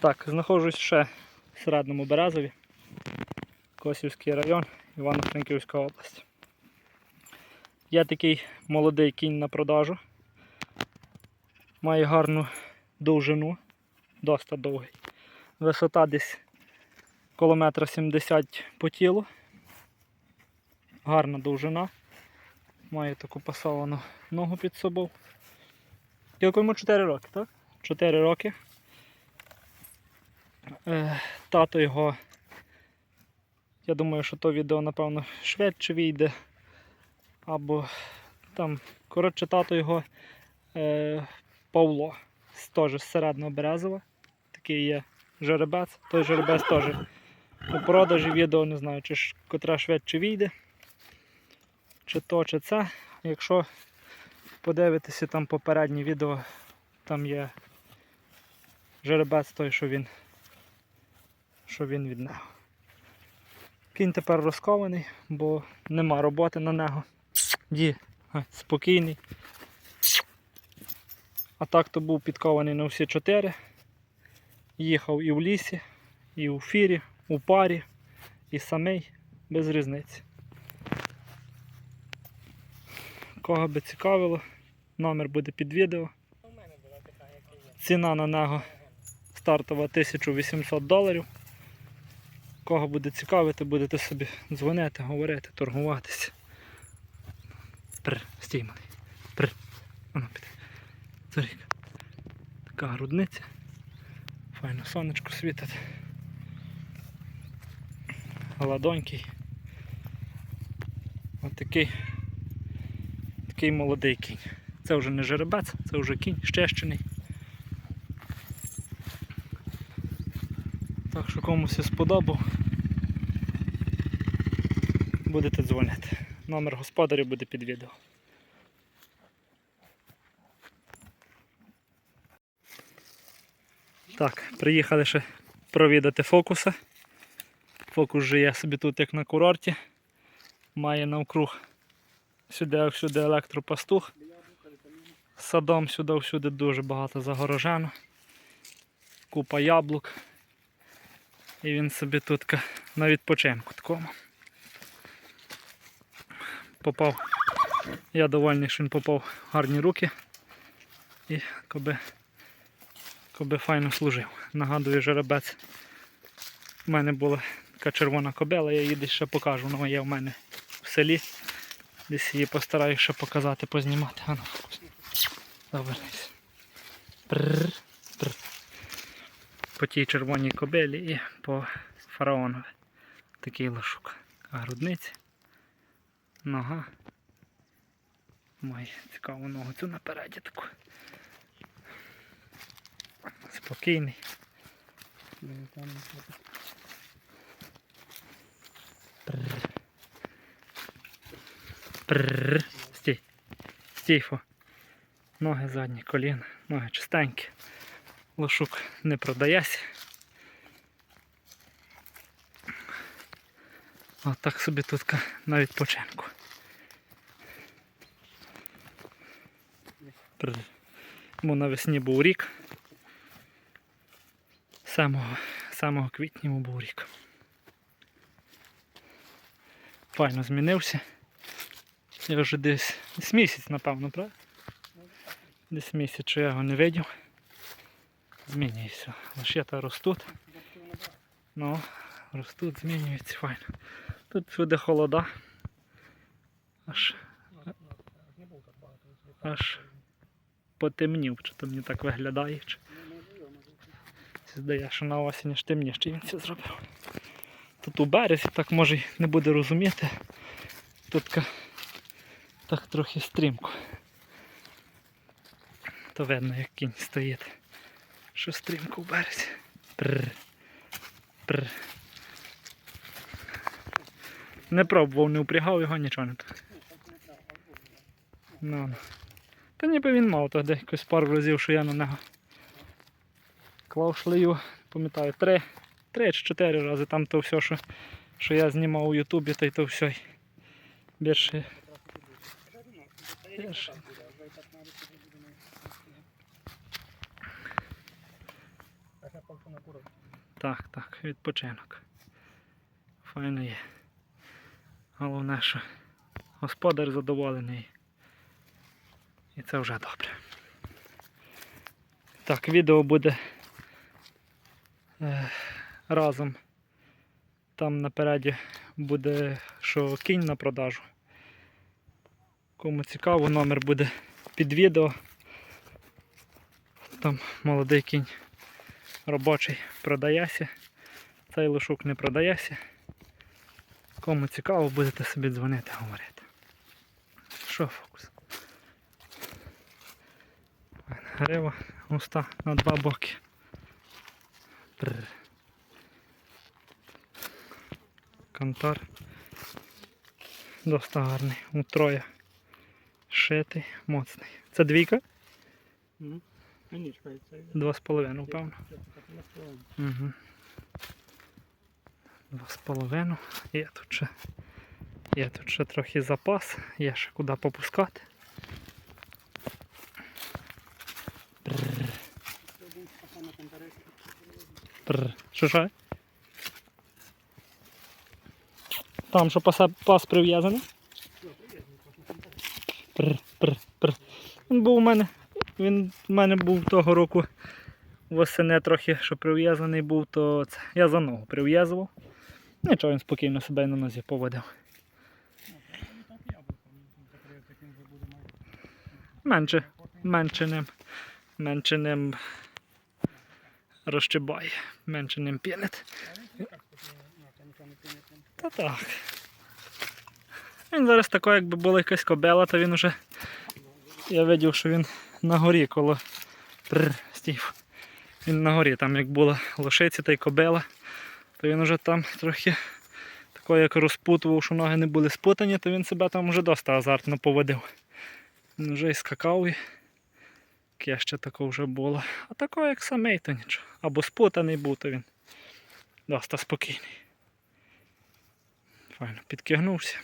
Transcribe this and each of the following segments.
Так, знаходжусь ще в Середньому Березові, Косівський район, Івано-Франківська область. Є такий молодий кінь на продажу. Має гарну довжину, доста довгий. Висота десь коло метра 70 по тілу. Гарна довжина. Має таку пасовану ногу під собою. Тільки йому 4 роки, так? 4 роки. Е, Тато його. Я думаю, що то відео, напевно, швидше вийде. Або там, коротше, тато його е, Павло. Теж з середнього Березова. Такий є жеребець. Той жеребець теж у продажі відео не знаю, чи ж котра швидше вийде. Чи то, чи це. Якщо подивитися там попереднє відео, там є жеребець той, що він, що він від нього. Кінь тепер розкований, бо нема роботи на нього. Ді, спокійний. А так то був підкований на всі чотири. Їхав і в лісі, і у фірі, у парі, і самий, без різниці. Кого би цікавило, номер буде під відео. Ціна на нього стартова 1800 доларів. Кого буде цікавити, будете собі дзвонити, говорити, торгуватися. Пр, стій малий. Пр. Ану піди. Зоріка. Така грудниця. Файно сонечко світить. Ладонький. Ось такий, такий молодий кінь. Це вже не жеребець, це вже кінь щещений. Так що комусь сподобав. Будете дзвонити. Номер господаря буде під відео. Так, приїхали ще провідати фокуса. Фокус же є собі тут як на курорті. Має навкруг сюди всюди електропастух. Садом сюди всюди дуже багато загорожено. Купа яблук. І він собі тут на відпочинку такому. Попав. Я довольний, що він попав в гарні руки. І коби, коби файно служив. Нагадую, жеребець. У мене була така червона кобила, я її десь ще покажу. Вона є в мене в селі. Десь її постараюся ще показати, познімати. Ану, прррр. По тій червоній кобилі і по фараонові. Такий лошук. Грудниці. Нога. Має цікаву ногу цю напереді таку. Спокійний. Прррр. Стій. Стій, фо. Ноги задні, коліна, ноги чистенькі. Лошук не продається. От так собі тут на відпочинку. Бо навесні був рік. Самого, самого квітня був рік. Файно змінився. Я вже десь, десь місяць, напевно, правда? Десь місяць, що я його не видів. Змінюється. Лошета ростуть. Ну, ростуть, змінюються файно. Тут всюди холода. Аж, аж потемнів, чи то мені так виглядає. Чи... Здає, що на осінь аж темніше він це зробив. Тут у березі так може й не буде розуміти. Тут так трохи стрімко. То видно, як кінь стоїть. Що стрімко в березі. Пррр. Пррр. Не пробував, не впрягав його, нічого не так. Ну, ну. Та ніби він мав тоді якось пару разів, що я на нього клав шлею, пам'ятаю, три, три чи чотири рази там то все, що, що я знімав у Ютубі, то й то все. Більше. Більше. Так, так, відпочинок. Файно є. Головне, що господар задоволений. І це вже добре. Так, відео буде е, разом. Там напереді буде, що кінь на продажу. Кому цікаво, номер буде під відео. Там молодий кінь робочий продається. Цей лошук не продається. Кому цікаво, будете собі дзвонити, говорити. Що фокус? Грива густа на два боки. Бррр. Кантар. Доста гарний. Утроє. Шитий, моцний. Це двійка? Два з половиною, певно. Угу. Два з половиною. Є тут ще. Є тут ще трохи запас, є ще куди попускати. Що що? Там що паса, пас прив'язаний? Він був у мене. Він у мене був того року восени трохи, що прив'язаний був, то це. Я за ногу прив'язував. Нічого він спокійно себе на нозі поводив. Менше, менше ним, менше ним розчибає, менше ним пінить. Та так. Він зараз такий, якби була якась кобела, то він уже. Я видів, що він на горі коло Пррр, стів. Він на горі, там як була лошиця та й кобела, то він уже там трохи такою, як розпутував, що ноги не були спутані, то він себе там вже доста азартно поводив. Він вже і скакав і ще тако вже було. А такого як самий, то нічого. Або спутаний був, то він доста спокійний. Файно, підкигнувся.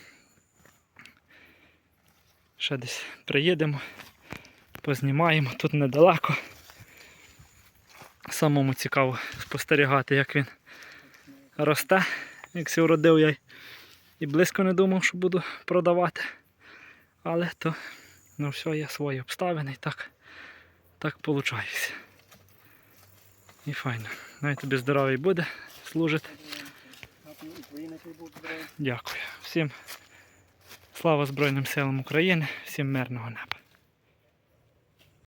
Ще десь приїдемо, познімаємо, тут недалеко. Самому цікаво спостерігати, як він росте. Як сі уродив я і близько не думав, що буду продавати. Але то ну все, є свої обставини і так, так виходить. І файно. Най тобі здоровий буде, служити. Дякую. Всім слава Збройним силам України, всім мирного неба.